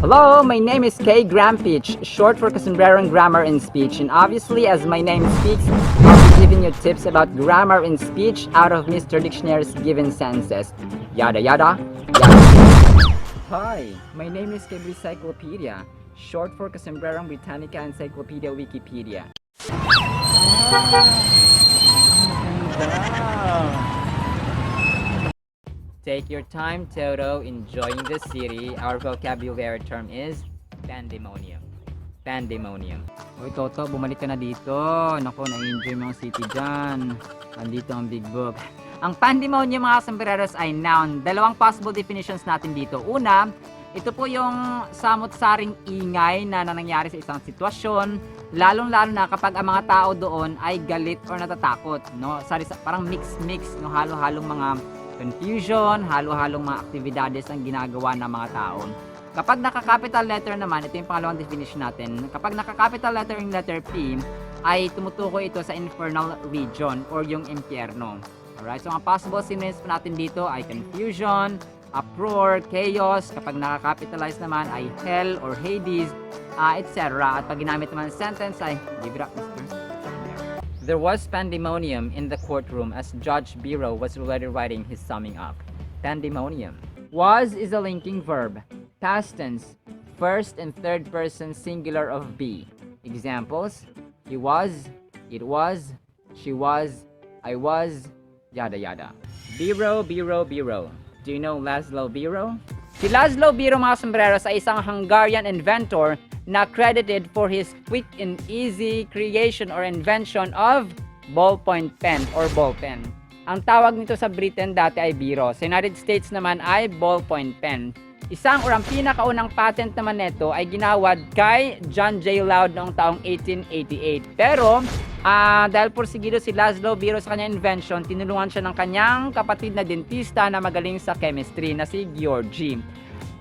Hello, my name is Kay Grampich, short for Casumbrero Grammar and Speech, and obviously, as my name speaks, I'll be giving you tips about grammar and speech out of Mr. Dictionary's given senses. Yada yada, yada. Hi, my name is Kay Encyclopedia, short for Casumbrero Britannica Encyclopedia Wikipedia. Take your time, Toto, enjoying the city. Our vocabulary term is pandemonium. Pandemonium. Hoy, Toto, bumalik ka na dito. Nako, na-enjoy mo ang city dyan. Andito ang big book. Ang pandemonium mga sombreros ay noun. Dalawang possible definitions natin dito. Una, ito po yung samot-saring ingay na nangyayari sa isang sitwasyon, lalong-lalo na kapag ang mga tao doon ay galit or natatakot, no? Sari parang mix-mix, no, halo-halong mga confusion, halo-halong mga aktibidades ang ginagawa ng mga tao. Kapag naka-capital letter naman, ito yung pangalawang definition natin. Kapag naka-capital letter yung letter P, ay tumutukoy ito sa infernal region or yung impyerno. Alright, so ang possible synonyms po natin dito ay confusion, uproar, chaos. Kapag naka-capitalize naman ay hell or Hades, uh, etc. At pag ginamit naman sentence ay give it up, mister. There was pandemonium in the courtroom as Judge Biro was already writing his summing up. Pandemonium. Was is a linking verb. Past tense. First and third person singular of be. Examples. He was, it was, she was, I was, yada yada. Biro, Biro, Biro. Do you know Laszlo Biro? Si Laszlo Biro mga sombreros ay isang Hungarian inventor na credited for his quick and easy creation or invention of ballpoint pen or ball pen. Ang tawag nito sa Britain dati ay biro. Sa United States naman ay ballpoint pen. Isang or ang pinakaunang patent naman nito ay ginawad kay John J. Loud noong taong 1888. Pero ah dahil porsigido si Laszlo Biro sa kanyang invention, tinulungan siya ng kanyang kapatid na dentista na magaling sa chemistry na si Georgie.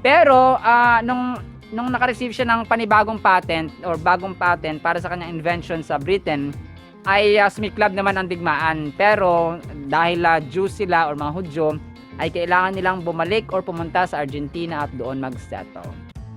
Pero ah nung nung naka-receive siya ng panibagong patent or bagong patent para sa kanyang invention sa Britain, ay uh, sumiklab naman ang digmaan. Pero dahil uh, Jew sila or mga Hudyo, ay kailangan nilang bumalik or pumunta sa Argentina at doon mag-settle.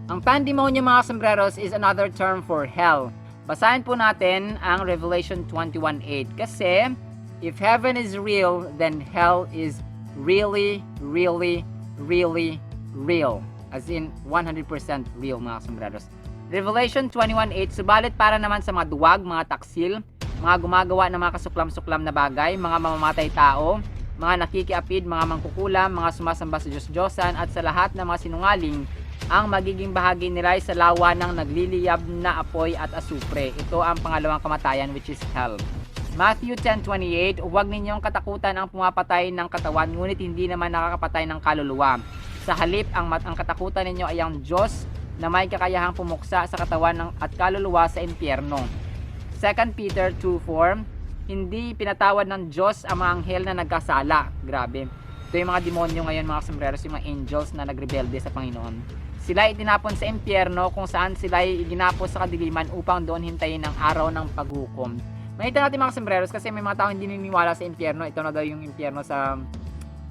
Ang pandemonium mga sombreros is another term for hell. Basahin po natin ang Revelation 21.8 kasi if heaven is real, then hell is really, really, really real. As in 100% real mga sombreros. Revelation 21.8 Subalit para naman sa mga duwag, mga taksil, mga gumagawa ng mga kasuklam-suklam na bagay, mga mamamatay tao, mga nakikiapid, mga mangkukulam, mga sumasamba sa Diyos-Diyosan at sa lahat ng mga sinungaling, ang magiging bahagi nila sa lawa ng nagliliyab na apoy at asupre. Ito ang pangalawang kamatayan which is hell. Matthew 10.28 Huwag ninyong katakutan ang pumapatay ng katawan ngunit hindi naman nakakapatay ng kaluluwa. Sa halip, ang, ang katakutan ninyo ay ang Diyos na may kakayahang pumuksa sa katawan ng, at kaluluwa sa impyerno. 2 Peter 2.4 Hindi pinatawad ng Diyos ang mga anghel na nagkasala. Grabe. Ito yung mga demonyo ngayon, mga sombreros, yung mga angels na nagrebelde sa Panginoon. Sila ay tinapon sa impyerno kung saan sila ay ginapos sa kadiliman upang doon hintayin ang araw ng paghukom. Makita natin mga sombreros kasi may mga tao hindi naniniwala sa impyerno. Ito na daw yung impyerno sa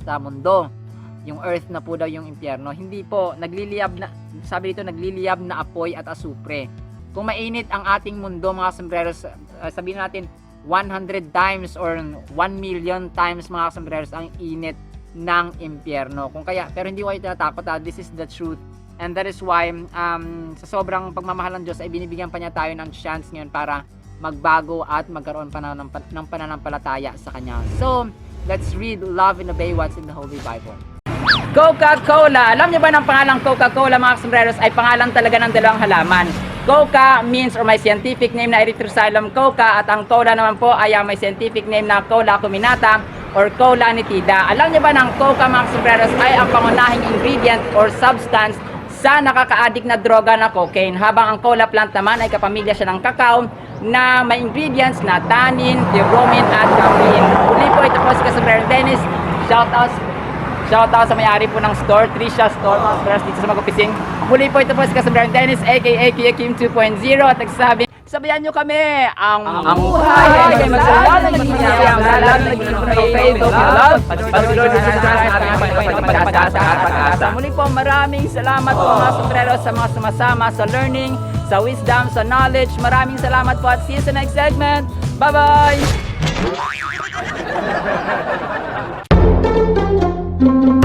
sa mundo. Yung earth na po daw yung impyerno. Hindi po, nagliliyab na, sabi dito, nagliliyab na apoy at asupre. Kung mainit ang ating mundo mga sombreros, uh, sabihin natin 100 times or 1 million times mga sombreros ang init ng impyerno. Kung kaya, pero hindi ko kayo tinatakot ha, this is the truth. And that is why um, sa sobrang pagmamahal ng Diyos ay binibigyan pa niya tayo ng chance ngayon para magbago at magkaroon pa ng, ng pananampalataya sa Kanya. So, let's read, love, and obey what's in the Holy Bible. Coca-Cola. Alam niyo ba ng pangalang Coca-Cola mga sombreros ay pangalan talaga ng dalawang halaman. Coca means or may scientific name na Erythroxylum coca at ang cola naman po ay may scientific name na Cola cuminata or Cola nitida. Alam niyo ba ng Coca mga sombreros ay ang pangunahing ingredient or substance sa nakakaadik na droga na cocaine habang ang cola plant naman ay kapamilya siya ng cacao na may ingredients na tannin, theobromine at caffeine. Uli po ito po si Kasombrero Dennis. Shout out Shoutout sa may-ari po ng store, Trisha Store, mga sombreros dito sa Magupising. Muli po ito po si Kasombrero Dennis, aka Kuya Kim 2.0 at nagsasabi, Sabayan nyo kami ang, Ang buhay ay masaya na nagiging lalo na nagiging Facebook love patuloy na sa ating pagpapasa at pag-asa. Muli po maraming salamat po mga sombrero sa mga sumasama sa learning, sa wisdom, sa knowledge. Maraming salamat po at see you sa next segment. Bye-bye! thank you.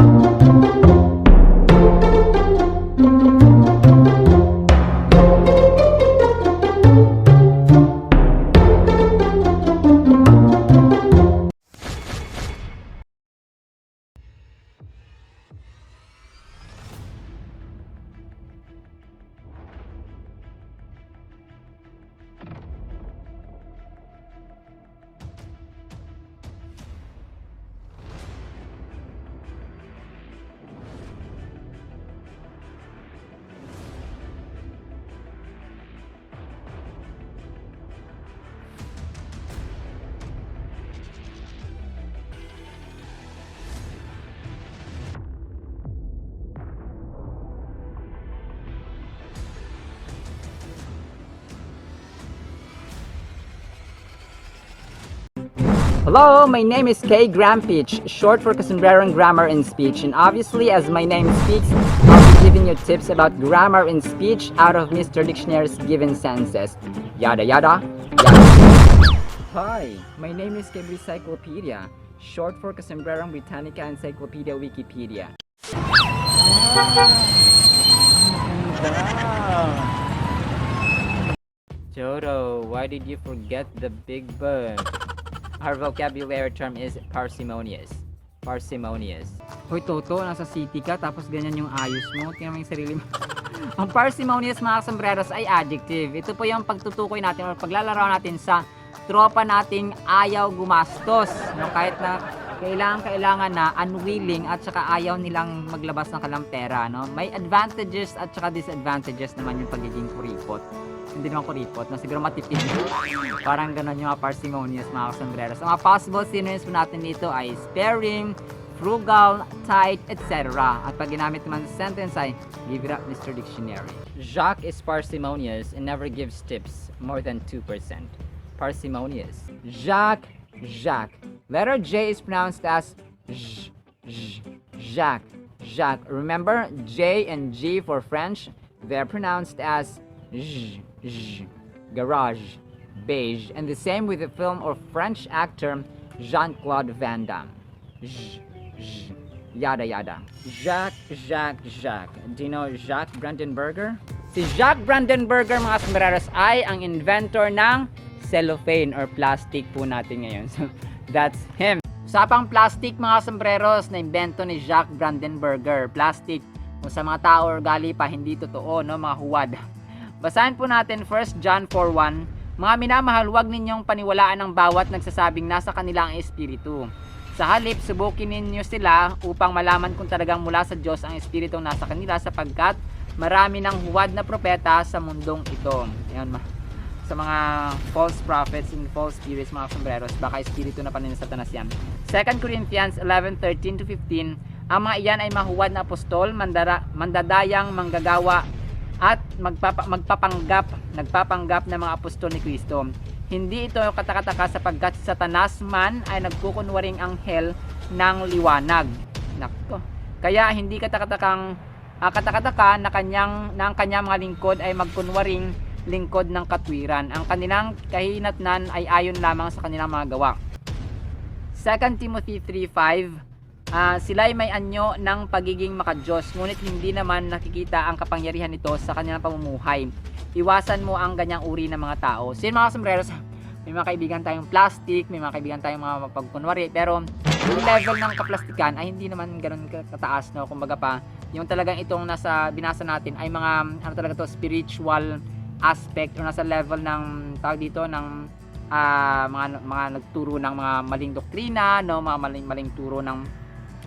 Hello, my name is Kay Grampich, short for Casumbrero Grammar and Speech, and obviously, as my name speaks, I'll be giving you tips about grammar and speech out of Mr. Dictionary's given senses. Yada yada, yada. Hi, my name is Kay Encyclopedia, short for Casumbrero Britannica Encyclopedia Wikipedia. Jodo, why did you forget the big bird? Our vocabulary term is parsimonious. Parsimonious. Hoy Toto, nasa city ka tapos ganyan yung ayos mo. Tingnan mo yung sarili mo. Ang parsimonious mga sombreros ay adjective. Ito po yung pagtutukoy natin o paglalaro natin sa tropa nating ayaw gumastos. No, kahit na kailangan kailangan na unwilling at saka ayaw nilang maglabas ng kalang pera. No? May advantages at saka disadvantages naman yung pagiging kuripot hindi naman kuripot, na siguro matipid. Parang ganun yung parsimonious mga sombreros. Ang mga possible synonyms po natin dito ay sparing, frugal, tight, etc. At pag ginamit naman sa sentence ay give it up Mr. Dictionary. Jacques is parsimonious and never gives tips more than 2%. Parsimonious. Jacques, Jacques. Letter J is pronounced as J, J, Jacques, Jacques. Remember, J and G for French, they're pronounced as J, garage, beige, and the same with the film or French actor Jean-Claude Van Damme. J, J, yada yada. Jacques, Jacques, Jacques. Do you know Jacques Brandenburger? Si Jacques Brandenburger, mga sombreros, ay ang inventor ng cellophane or plastic po natin ngayon. So, that's him. Usapang plastic, mga sombreros, na imbento ni Jacques Brandenburger. Plastic, kung sa mga tao or gali pa, hindi totoo, no, mga huwad. Basahin po natin 1 John 4.1 Mga minamahal, huwag ninyong paniwalaan ng bawat nagsasabing nasa kanila ang espiritu. Sa halip, subukin ninyo sila upang malaman kung talagang mula sa Diyos ang espiritong nasa kanila sapagkat marami ng huwad na propeta sa mundong ito. Ayan, ma- sa mga false prophets and false spirits, mga sombreros, baka espiritu na pa ni Satanas yan. 2 Corinthians 11:13 to 15 Ang mga iyan ay mahuwad na apostol, mandara, mandadayang, manggagawa, at magpapa, magpapanggap, nagpapanggap ng mga apostol ni Kristo. Hindi ito katakataka sapagkat si Satanas man ay nagkukunwaring anghel ng liwanag. Nako. Kaya hindi katakatakang ah, katakataka na kanyang ang kanyang mga lingkod ay magkunwaring lingkod ng katwiran. Ang kanilang kahinatnan ay ayon lamang sa kanilang mga gawa. 2 Timothy 3:5 Ah, sila ay may anyo ng pagiging makadiyos, ngunit hindi naman nakikita ang kapangyarihan nito sa kanilang pamumuhay. Iwasan mo ang ganyang uri ng mga tao. So mga sombreros, may mga kaibigan tayong plastic, may mga kaibigan tayong mga mapagkunwari, pero yung level ng kaplastikan ay hindi naman ka- kataas, no? Kumbaga pa, yung talagang itong nasa binasa natin ay mga, ano talaga to, spiritual aspect o nasa level ng, tawag dito, ng ah, mga, mga nagturo ng mga maling doktrina, no? Mga maling, maling turo ng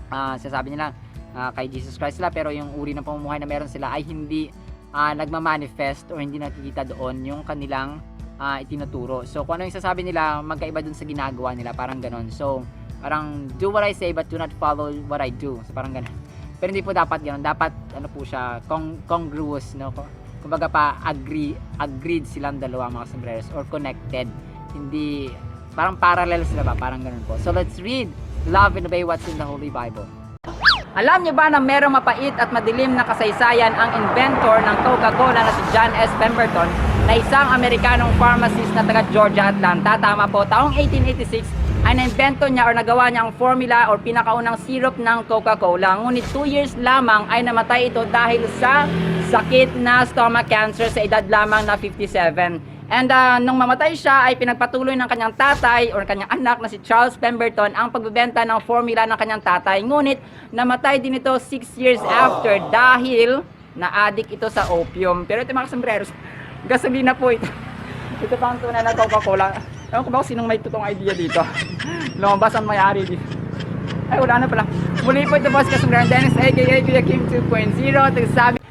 ah sinasabi nila ah, kay Jesus Christ sila pero yung uri ng pamumuhay na meron sila ay hindi ah, nagmamanifest or hindi nakikita doon yung kanilang ah, itinuturo. So kung ano yung sasabi nila, magkaiba dun sa ginagawa nila, parang ganon. So parang do what I say but do not follow what I do. So parang ganon. Pero hindi po dapat ganon. Dapat ano po siya, cong- congruous, no? kumbaga pa agree agreed silang dalawa mga sombreros or connected. Hindi parang parallel sila ba? Parang ganun po. So let's read Love and Obey what's in the Holy Bible. Alam niyo ba na merong mapait at madilim na kasaysayan ang inventor ng Coca-Cola na si John S. Pemberton na isang Amerikanong pharmacist na taga Georgia, Atlanta. Tama po, taong 1886 ay na-invento niya or nagawa niya ang formula or pinakaunang syrup ng Coca-Cola. Ngunit 2 years lamang ay namatay ito dahil sa sakit na stomach cancer sa edad lamang na 57. And uh, nung mamatay siya ay pinagpatuloy ng kanyang tatay or kanyang anak na si Charles Pemberton ang pagbebenta ng formula ng kanyang tatay. Ngunit namatay din ito 6 years after dahil na-addict ito sa opium. Pero ito mga sombreros, gasolina po ito. Ito pa ang tunay na Coca-Cola. Ewan ko ba kung sinong may totoong idea dito. Lumabas ang may-ari dito. Ay, wala na pala. Muli po ito po si Kasumbrero Dennis aka Kuya Kim 2.0. Nagsasabi,